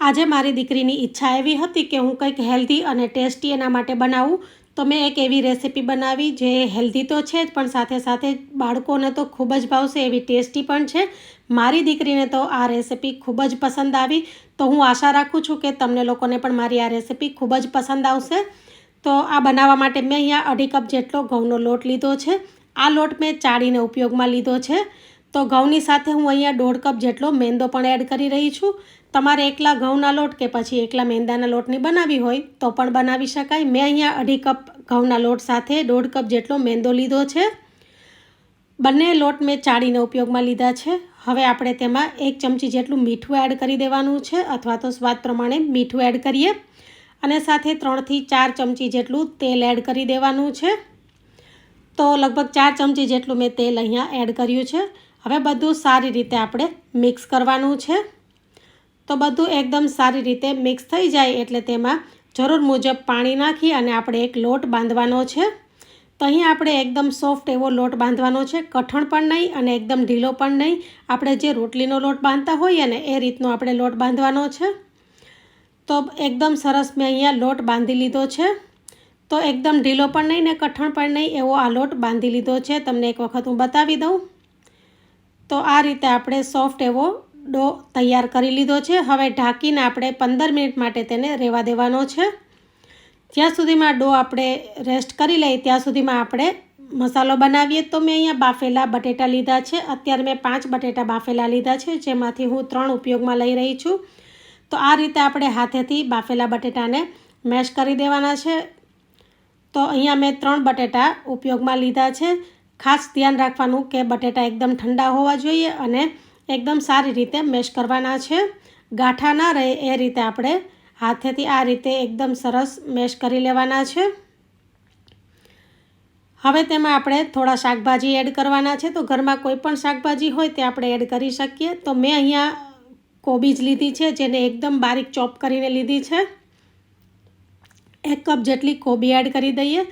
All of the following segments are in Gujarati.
આજે મારી દીકરીની ઈચ્છા એવી હતી કે હું કંઈક હેલ્ધી અને ટેસ્ટી એના માટે બનાવું. તો મેં એક એવી રેસીપી બનાવી જે હેલ્ધી તો છે જ, પણ સાથે સાથે બાળકોને તો ખૂબ જ ભાવશે, એવી ટેસ્ટી પણ છે. મારી દીકરીને તો આ રેસીપી ખૂબ જ પસંદ આવી. તો હું આશા રાખું છું કે તમને લોકોને પણ મારી આ રેસીપી ખૂબ જ પસંદ આવશે. તો આ બનાવવા માટે મેં અહીંયા અઢી કપ જેટલો ઘઉંનો લોટ લીધો છે. આ લોટ મેં ચાળીને ઉપયોગમાં લીધો છે. તો ઘઉંની સાથે હું અહીંયા દોઢ કપ જેટલો મેંદો પણ એડ કરી રહી છું. તમારે એકલા ઘઉંના લોટ કે પછી એકલા મેંદાના લોટની બનાવી હોય તો પણ બનાવી શકાય. મેં અહીંયા અઢી કપ ઘઉંના લોટ સાથે દોઢ કપ જેટલો મેંદો લીધો છે. બંને લોટ મેં ચાળીને ઉપયોગમાં લીધા છે. હવે આપણે તેમાં એક ચમચી જેટલું મીઠું એડ કરી દેવાનું છે અથવા તો સ્વાદ પ્રમાણે મીઠું એડ કરીએ. અને સાથે ત્રણથી ચાર ચમચી જેટલું તેલ એડ કરી દેવાનું છે. તો લગભગ ચાર ચમચી જેટલું મેં તેલ અહીંયા એડ કર્યું છે. હવે બધું સારી રીતે આપણે મિક્સ કરવાનું છે. તો બધું એકદમ સારી રીતે મિક્સ થઈ જાય એટલે તેમાં જરૂર મુજબ પાણી નાખી અને આપણે એક લોટ બાંધવાનો છે. તો અહીં આપણે એકદમ સોફ્ટ એવો લોટ બાંધવાનો છે. કઠણ પણ નહીં અને એકદમ ઢીલો પણ નહીં. આપણે જે રોટલીનો લોટ બાંધતા હોઈએ ને, એ રીતનો આપણે લોટ બાંધવાનો છે. તો એકદમ સરસ મેં અહીંયા લોટ બાંધી લીધો છે. તો એકદમ ઢીલો પણ નહીં ને કઠણ પણ નહીં એવો આ લોટ બાંધી લીધો છે. તમને એક વખત હું બતાવી દઉં. તો આ રીતે આપણે સોફ્ટ એવો ડો તૈયાર કરી લીધો છે. હવે ઢાંકીને આપણે પંદર મિનિટ માટે તેને રહેવા દેવાનો છે. જ્યાં સુધીમાં ડો આપણે રેસ્ટ કરી લઈએ, ત્યાં સુધીમાં આપણે મસાલો બનાવીએ. તો મેં અહીંયા બાફેલા બટેટા લીધા છે. અત્યારે મેં પાંચ બટેટા બાફેલા લીધા છે, જેમાંથી હું ત્રણ ઉપયોગમાં લઈ રહી છું. તો આ રીતે આપણે હાથેથી બાફેલા બટેટાને મેશ કરી દેવાના છે. તો અહીંયા મેં ત્રણ બટેટા ઉપયોગમાં લીધા છે. ખાસ ધ્યાન રાખવાનું કે બટેટા એકદમ ઠંડા હોવા જોઈએ અને એકદમ સારી રીતે મેશ કરવાના છે. ગાંઠા ના રહે એ રીતે આપણે હાથેથી આ રીતે એકદમ સરસ મેશ કરી લેવાના છે. હવે તેમાં આપણે થોડા શાકભાજી એડ કરવાના છે. તો ઘરમાં કોઈ પણ શાકભાજી હોય તે આપણે એડ કરી શકીએ. તો મેં અહીંયા કોબીજ લીધી છે, જેને એકદમ બારીક ચોપ કરીને લીધી છે. એક કપ જેટલી કોબી એડ કરી દઈએ.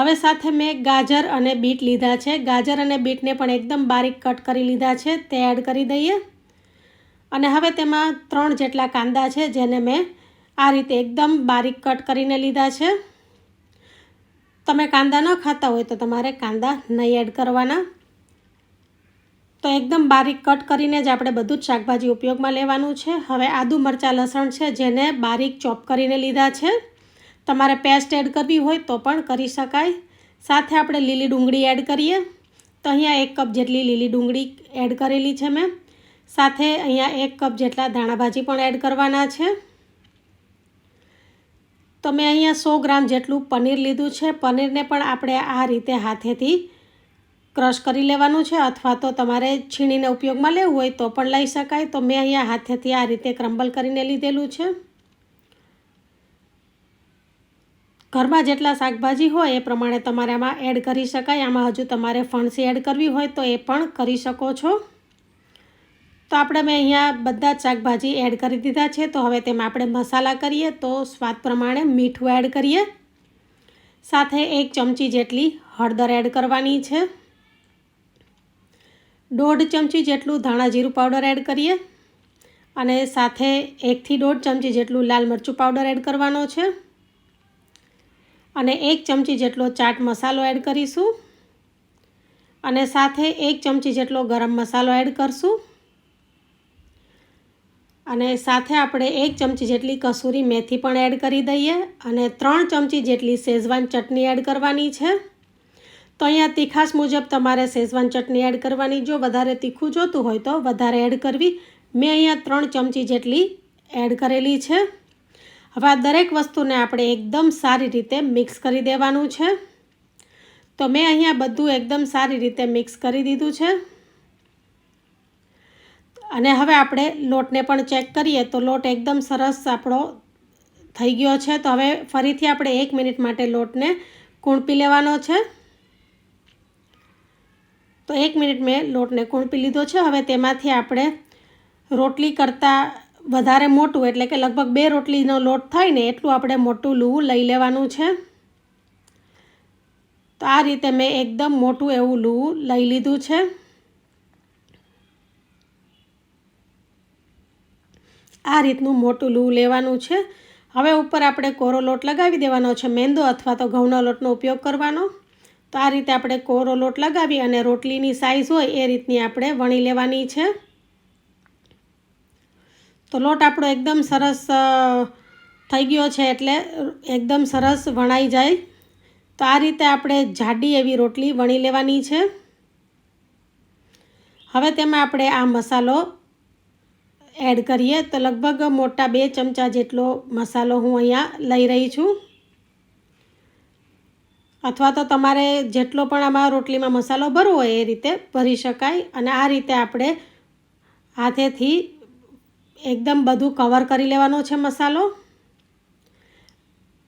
હવે સાથે મેં ગાજર અને બીટ લીધા છે. ગાજર અને બીટને પણ એકદમ બારીક કટ કરી લીધા છે. તે એડ કરી દઈએ. અને હવે તેમાં ત્રણ જેટલા કાંદા છે જેને મેં આ રીતે એકદમ બારીક કટ કરીને લીધા છે. તમે કાંદા ન ખાતા હોય તો તમારે કાંદા નહીં એડ કરવાના. તો એકદમ બારીક કટ કરીને જ આપણે બધું જ શાકભાજી ઉપયોગમાં લેવાનું છે. હવે આદુ મરચાં લસણ છે જેને બારીક ચોપ કરીને લીધા છે. તમારે પેસ્ટ એડ કરવી હોય તો પણ કરી શકાય. સાથે આપણે લીલી ડુંગળી એડ કરીએ. તો અહીંયા એક કપ જેટલી લીલી ડુંગળી એડ કરેલી છે મેં. સાથે અહીંયા એક કપ જેટલા ધાણાભાજી પણ એડ કરવાના છે. તો મેં અહીંયા સો ગ્રામ જેટલું પનીર લીધું છે. પનીરને પણ આપણે આ રીતે હાથેથી ક્રશ કરી લેવાનું છે અથવા તો તમારે છીણીને ઉપયોગમાં લેવું હોય તો પણ લઈ શકાય. તો મેં અહીંયા હાથેથી આ રીતે ક્રમ્બલ કરીને લીધેલું છે. ઘરમાં જેટલા શાકભાજી હોય એ પ્રમાણે તમારે આમાં એડ કરી શકાય. આમાં હજુ તમારે ફણસી એડ કરવી હોય તો એ પણ કરી શકો છો. તો આપણે મેં અહીંયા બધા જ શાકભાજી એડ કરી દીધા છે. તો હવે તેમાં આપણે મસાલા કરીએ તો સ્વાદ પ્રમાણે મીઠું એડ કરીએ. સાથે એક ચમચી જેટલી હળદર એડ કરવાની છે. દોઢ ચમચી જેટલું ધાણા જીરું પાવડર એડ કરીએ. અને સાથે એકથી દોઢ ચમચી જેટલું લાલ મરચું પાવડર એડ કરવાનો છે. અને એક ચમચી જેટલો ચાટ મસાલો એડ કરીશું. અને સાથે એક ચમચી જેટલો ગરમ મસાલો એડ કરશું. અને સાથે આપણે એક ચમચી જેટલી કસૂરી મેથી પણ એડ કરી દઈએ અને ત્રણ ચમચી જેટલી શેઝવાન ચટણી એડ કરવાની છે. તો અહીંયા તીખાશ મુજબ તમારે શેઝવાન ચટણી એડ કરવાની, જો વધારે તીખું જોતું હોય તો વધારે એડ કરવી. મેં અહીંયા ત્રણ ચમચી જેટલી એડ કરેલી છે. હવે આ દરેક વસ્તુને આપણે એકદમ સારી રીતે મિક્સ કરી દેવાનું છે. તો મેં અહીંયા બધું એકદમ સારી રીતે મિક્સ કરી દીધું છે. અને હવે આપણે લોટને પણ ચેક કરીએ તો લોટ એકદમ સરસ આપણો થઈ ગયો છે. તો હવે ફરીથી આપણે એક મિનિટ માટે લોટને કૂણપી લેવાનો છે. તો એક મિનિટ મેં લોટને કૂણપી લીધો છે. હવે તેમાંથી આપણે રોટલી કરતાં વધારે મોટું એટલે કે લગભગ બે રોટલીનો લોટ થાય ને એટલું આપણે મોટું લૂવું લઈ લેવાનું છે. તો આ રીતે મેં એકદમ મોટું એવું લૂવું લઈ લીધું છે. આ રીતનું મોટું લૂવું લેવાનું છે. હવે ઉપર આપણે કોરો લોટ લગાવી દેવાનો છે, મેંદો અથવા તો ઘઉંના લોટનો ઉપયોગ કરવાનો. તો આ રીતે આપણે કોરો લોટ લગાવી અને રોટલીની સાઇઝ હોય એ રીતની આપણે વણી લેવાની છે. તો લોટ આપણો એકદમ સરસ થઈ ગયો છે એટલે એકદમ સરસ વણાઈ જાય. તો આ રીતે આપણે જાડી એવી રોટલી વણી લેવાની છે. હવે તેમાં આપણે આ મસાલો એડ કરીએ. તો લગભગ મોટા બે ચમચા જેટલો મસાલો હું અહીંયા લઈ રહી છું. અથવા તો તમારે જેટલો પણ આમાં રોટલીમાં મસાલો ભરવો હોય એ રીતે ભરી શકાય. અને આ રીતે આપણે હાથેથી એકદમ બધું કવર કરી લેવાનો છે મસાલો.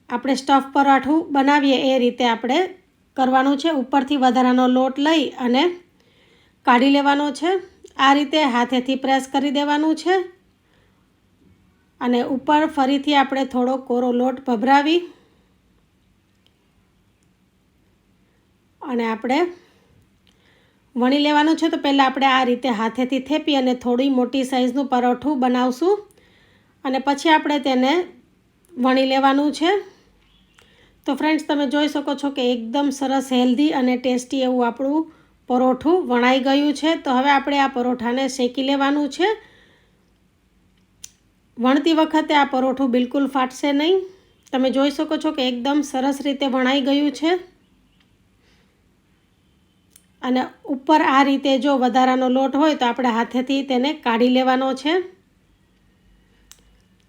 આપણે સ્ટફ પરાઠું બનાવીએ એ રીતે આપણે કરવાનું છે. ઉપરથી વધારાનો લોટ લઈ અને કાઢી લેવાનો છે. આ રીતે હાથેથી પ્રેસ કરી દેવાનું છે. અને ઉપર ફરીથી આપણે થોડો કોરો લોટ ભભરાવી અને આપણે વણી લેવાનું છે તો પહેલાં આપણે આ રીતે હાથેથી થેપી અને થોડી મોટી સાઇઝનું પરોઠું બનાવશું. અને પછી આપણે તેને વણી લેવાનું છે. તો ફ્રેન્ડ્સ તમે જોઈ શકો છો કે એકદમ સરસ હેલ્ધી અને ટેસ્ટી એવું આપણું પરોઠું વણાઈ ગયું છે. તો હવે આપણે આ પરોઠાને શેકી લેવાનું છે. વણતી વખતે આ પરોઠું બિલકુલ ફાટશે નહીં. તમે જોઈ શકો છો કે એકદમ સરસ રીતે વણાઈ ગયું છે. અને ઉપર આ રીતે જો વધારાનો લોટ હોય તો આપણે હાથેથી તેને કાઢી લેવાનો છે.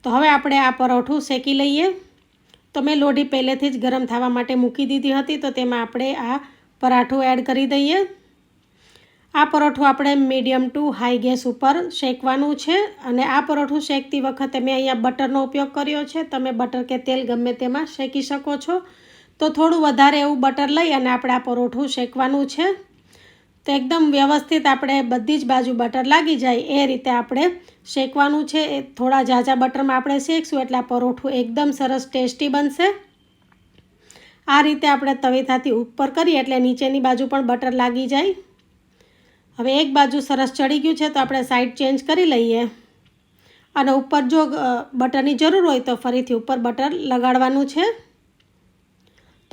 તો હવે આપણે આ પરોઠું શેકી લઈએ. તો મેં લોઢી પહેલેથી જ ગરમ થવા માટે મૂકી દીધી હતી, તો તેમાં આપણે આ પરાઠું એડ કરી દઈએ. આ પરોઠું આપણે મીડિયમ ટુ હાઈ ગેસ ઉપર શેકવાનું છે અને આ પરોઠું શેકતી વખતે મેં અહીંયા બટરનો ઉપયોગ કર્યો છે. તમે બટર કે તેલ ગમે તેમાં શેકી શકો છો. તો થોડું વધારે એવું બટર લઈ અને આપણે આ પરોઠું શેકવાનું છે. તો એકદમ વ્યવસ્થિત આપણે બધી જ બાજુ બટર લાગી જાય એ રીતે આપણે શેકવાનું છે. એ થોડા ઝાઝા બટરમાં આપણે શેકશું એટલે આ પરોઠું એકદમ સરસ ટેસ્ટી બનશે. આ રીતે આપણે તવેથાથી ઉપર કરીએ એટલે નીચેની બાજુ પણ બટર લાગી જાય. હવે એક બાજુ સરસ ચડી ગયું છે તો આપણે સાઈડ ચેન્જ કરી લઈએ. અને ઉપર જો બટરની જરૂર હોય તો ફરીથી ઉપર બટર લગાડવાનું છે.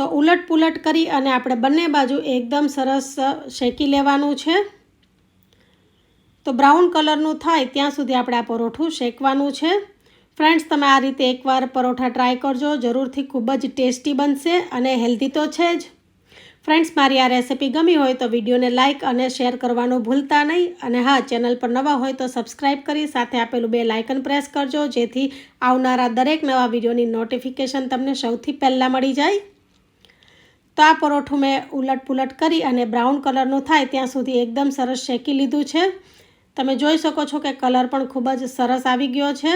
તો ઉલટ પુલટ કરી અને આપણે બંને બાજુ એકદમ સરસ શેકી લેવાનું છે. તો બ્રાઉન કલરનું થાય ત્યાં સુધી આપણે આ પરોઠું શેકવાનું છે. ફ્રેન્ડ્સ, તમે આ રીતે એકવાર પરોઠા ટ્રાય કરજો. જરૂરથી ખૂબ જ ટેસ્ટી બનશે અને હેલ્ધી તો છે જ. ફ્રેન્ડ્સ, મારી આ રેસિપી ગમી હોય તો વિડીયોને લાઇક અને શેર કરવાનું ભૂલતા નહીં. અને હા, ચેનલ પર નવા હોય તો સબસ્ક્રાઈબ કરી સાથે આપેલું બે લાઇકન પ્રેસ કરજો, જેથી આવનારા દરેક નવા વિડીયોની નોટિફિકેશન તમને સૌથી પહેલાં મળી જાય. તો આ પરોઠું મેં ઉલટ પુલટ કરી અને બ્રાઉન કલરનું થાય ત્યાં સુધી એકદમ સરસ શેકી લીધું છે. તમે જોઈ શકો છો કે કલર પણ ખૂબ જ સરસ આવી ગયો છે.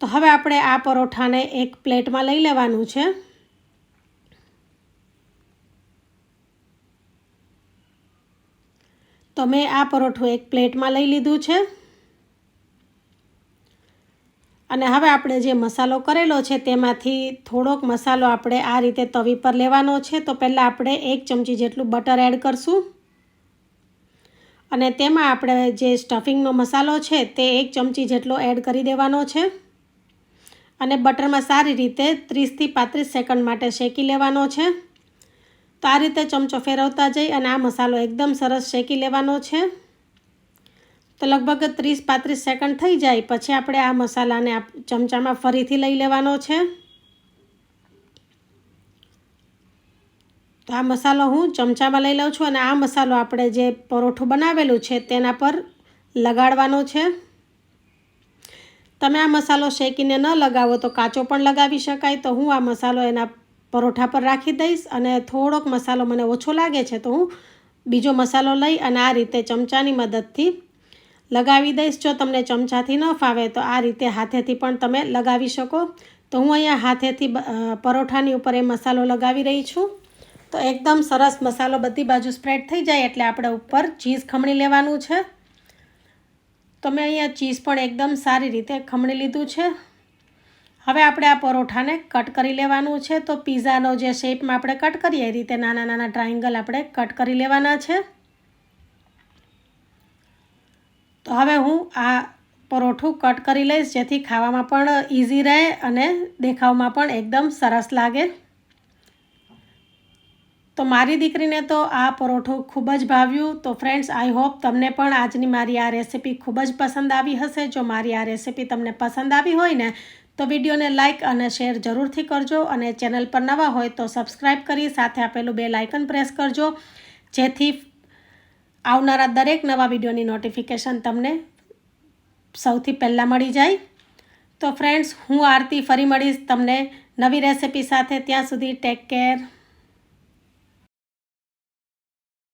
તો હવે આપણે આ પરોઠાને એક પ્લેટમાં લઈ લેવાનું છે. તો મેં આ પરોઠું એક પ્લેટમાં લઈ લીધું છે. અને હવે આપણે જે મસાલો કરેલો છે તેમાંથી થોડોક મસાલો આપણે આ રીતે તવી પર લેવાનો છે. તો પહેલાં આપણે એક ચમચી જેટલું બટર એડ કરશું. અને તેમાં આપણે જે સ્ટફિંગનો મસાલો છે તે એક ચમચી જેટલો એડ કરી દેવાનો છે. અને બટરમાં સારી રીતે ત્રીસથી પાંત્રીસ સેકન્ડ માટે શેકી લેવાનો છે. તો આ રીતે ચમચો ફેરવતા જઈ અને આ મસાલો એકદમ સરસ શેકી લેવાનો છે. તો લગભગ ત્રીસ પાંત્રીસ સેકન્ડ થઈ જાય. પછી આપણે આ મસાલાને ચમચામાં ફરીથી લઈ લેવાનો છે. તો આ મસાલો હું ચમચામાં લઈ લઉં છું અને આ મસાલો આપણે જે પરોઠું બનાવેલું છે તેના પર લગાડવાનો છે. તમે આ મસાલો શેકીને ન લગાવો તો કાચો પણ લગાવી શકાય. તો હું આ મસાલો એના પરોઠા પર રાખી દઈશ અને થોડોક મસાલો મને ઓછો લાગે છે તો હું બીજો મસાલો લઈ અને આ રીતે ચમચાની મદદથી લગાવી દઈશ. જો તમને ચમચાથી ન ફાવે તો આ રીતે હાથેથી પણ તમે લગાવી શકો. તો હું અહીંયા હાથેથી પરોઠાની ઉપર એ મસાલો લગાવી રહી છું. તો એકદમ સરસ મસાલો બધી બાજુ સ્પ્રેડ થઈ જાય એટલે આપણે ઉપર ચીઝ ખમણી લેવાનું છે. તો મેં અહીંયા ચીઝ પણ એકદમ સારી રીતે ખમણી લીધું છે. હવે આપણે આ પરોઠાને કટ કરી લેવાનું છે. તો પીઝાનો જે શેપમાં આપણે કટ કરીએ એ રીતે નાના નાના ટ્રાયંગલ આપણે કટ કરી લેવાના છે. તો હવે હું આ પરોઠું કટ કરી લઈશ, જેથી ખાવામાં પણ ઇઝી રહે અને દેખાવમાં પણ એકદમ સરસ લાગે. તો મારી દીકરીને તો આ પરોઠું ખૂબ જ ભાવ્યું. તો ફ્રેન્ડ્સ આઈ હોપ તમને પણ આજની મારી આ રેસીપી ખૂબ જ પસંદ આવી હશે. જો મારી આ રેસીપી તમને પસંદ આવી હોય ને, તો વિડીયોને લાઇક અને શેર જરૂરથી કરજો અને ચેનલ પર નવા હોય તો સબસ્ક્રાઈબ કરી, સાથે આપેલું બે લાઇકન પ્રેસ કરજો. જેથી આવનારા દરેક નવા વિડીયોની નોટિફિકેશન તમને સૌથી પહેલાં મળી જાય. તો ફ્રેન્ડ્સ હું આરતી ફરી મળીશ તમને નવી રેસિપી સાથે. ત્યાં સુધી ટેક કેર